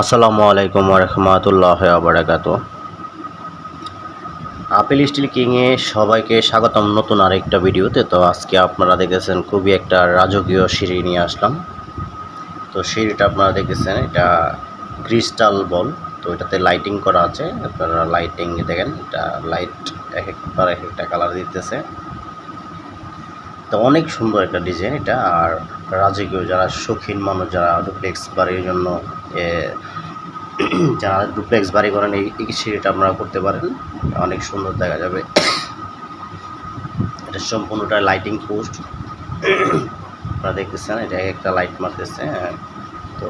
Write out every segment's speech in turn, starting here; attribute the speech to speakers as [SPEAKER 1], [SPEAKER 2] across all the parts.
[SPEAKER 1] আসসালামু আলাইকুম রহমতুল্লাহ আবরাকাত আপেল স্টিল কিংয়ে সবাইকে স্বাগতম নতুন আরেকটা ভিডিওতে। তো আজকে আপনারা দেখেছেন খুবই একটা রাজকীয় সিঁড়ি নিয়ে আসলাম। তো সিঁড়িটা আপনারা দেখেছেন, এটা ক্রিস্টাল বল তো এটাতে লাইটিং করা আছে, আপনারা লাইটিং দেখেন, এটা লাইট এক একবার এক একটা কালার দিতেছে। তো অনেক সুন্দর একটা ডিজাইন এটা। আর রাজকীয় যারা শৌখিন মানুষ, যারা ডুপ্লেক্স বাড়ির জন্য যারা ডুপ্লেক্স বাড়ি করেন, এই সিঁড়িটা আপনারা করতে পারেন। অনেক সুন্দর দেখা যাবে। এটা সম্পূর্ণটা লাইটিং পোস্ট আপনারা দেখতেছেন, এটা একটা লাইট মারতেছে হ্যাঁ। তো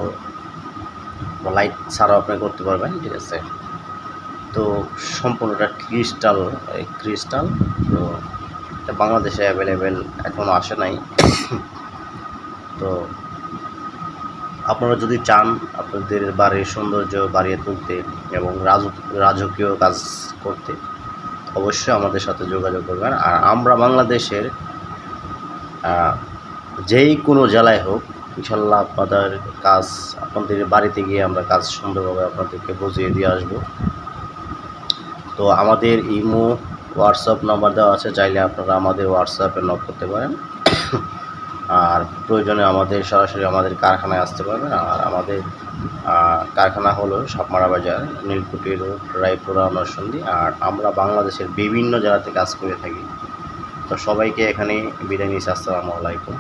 [SPEAKER 1] লাইট ছাড়াও আপনি করতে পারবেন, ঠিক আছে। তো, সম্পূর্ণটা ক্রিস্টাল ক্রিস্টাল তো এটা বাংলাদেশে অ্যাভেলেবেল এখনও আসে নাই। তো আপনারা যদি চান, আপনাদের বাড়ির সৌন্দর্য বাড়িয়ে তুলতে এবং রাজ- রাজকীয় কাজ করতে, অবশ্যই আমাদের সাথে যোগাযোগ করবেন। আর আমরা বাংলাদেশের যেই কোনো জেলায় হোক, ইনশাল্লাহ আপনাদের কাজ, আপনাদের বাড়িতে গিয়ে আমরা কাজ সুন্দরভাবে আপনাদেরকে বুঝিয়ে দিয়ে আসব। তো আমাদের ইমো হোয়াটসঅ্যাপ নাম্বার দেওয়া আছে, চাইলে আপনারা আমাদের হোয়াটসঅ্যাপে নক করতে পারেন। আর প্রয়োজনে আমাদের, সরাসরি আমাদের কারখানায় আসতে পারবেন। আর আমাদের কারখানা হলো সাপমারা বাজার নীলকুটি রোড, রায়পুরা নরসন্দী আর আমরা বাংলাদেশের বিভিন্ন জেলাতে কাজ করে থাকি। তো সবাইকে এখানে বিদায় নিচ্ছি। আসসালামু আলাইকুম।